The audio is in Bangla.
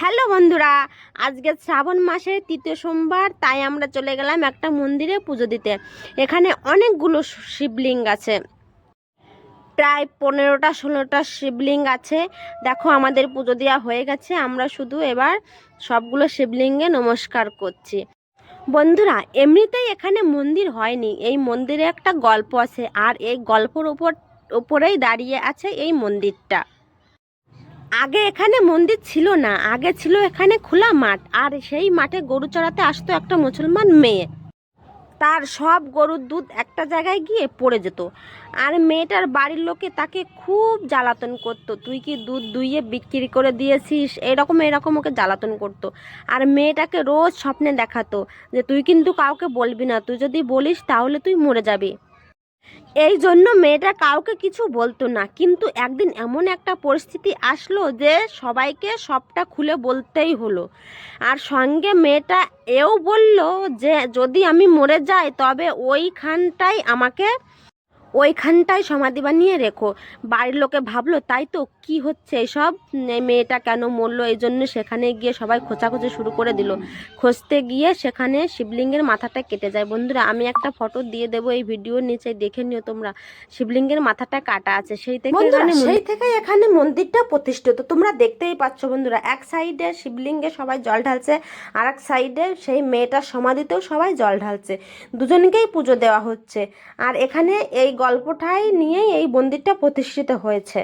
হ্যালো বন্ধুরা, আজকে শ্রাবণ মাসের তৃতীয় সোমবার, তাই আমরা চলে গেলাম একটা মন্দিরে পুজো দিতে। এখানে অনেকগুলো শিবলিঙ্গ আছে। প্রায় পনেরোটা, ষোলোটা শিবলিঙ্গ আছে। দেখো, আমাদের পুজো দেওয়া হয়ে গেছে। আমরা শুধু এবার সবগুলো শিবলিঙ্গে নমস্কার করছি। বন্ধুরা, এমনিতেই এখানে মন্দির হয়নি। এই মন্দিরে একটা গল্প আছে, আর এই গল্পর উপর উপরেই দাঁড়িয়ে আছে এই মন্দিরটা। আগে এখানে মন্দির ছিল না, আগে ছিল এখানে খোলা মাঠ, আর সেই মাঠে গরু চড়াতে আসতো একটা মুসলমান মেয়ে। তার সব গরুর দুধ একটা জায়গায় গিয়ে পড়ে যেত, আর মেয়েটার বাড়ির লোকে তাকে খুব জ্বালাতন করতো। তুই কি দুধ দুইয়ে বিক্রি করে দিয়েছিস? এরকম এরকম ওকে জ্বালাতন করতো। আর মেয়েটাকে রোজ স্বপ্নে দেখাতো যে, তুই কিন্তু কাউকে বলবি না, তুই যদি বলিস তাহলে তুই মরে যাবি। এই জন্য মেয়েটা কাউকে কিছু বলতো না। কিন্তু একদিন এমন একটা পরিস্থিতি আসলো যে সবাইকে সবটা খুলে বলতেই হলো। আর সঙ্গে মেয়েটা এও বলল যে, যদি আমি মরে যাই, তবে ওইখানটাই আমাকে ওইখানটায় সমাধি বানিয়ে রেখো। বাড়ির লোকে ভাবলো তাই তো কি হচ্ছে এসব? মেয়েটা কেন মরলো? এই জন্য সেখানে গিয়ে সবাই খোঁচাখোঁচি শুরু করে দিল। খুঁজতে গিয়ে সেখানে শিবলিঙ্গের মাথাটা কেটে যায়। বন্ধুরা আমি একটা ফটো দিয়ে দেবো এই ভিডিওর নিচে দেখে নিও তোমরা। শিবলিঙ্গের মাথাটা কাটা আছে সেই থেকে সেই থেকে এখানে মন্দিরটা প্রতিষ্ঠিত। তোমরা দেখতেই পাচ্ছ বন্ধুরা এক সাইডে শিবলিঙ্গে সবাই জল ঢালছে আর এক সাইডে সেই মেয়েটার সমাধিতেও সবাই জল ঢালছে। দুজনকেই পুজো দেওয়া হচ্ছে। আর এখানে এই গল্পটাই নিয়েই এই মন্দিরটা প্রতিষ্ঠিত হয়েছে।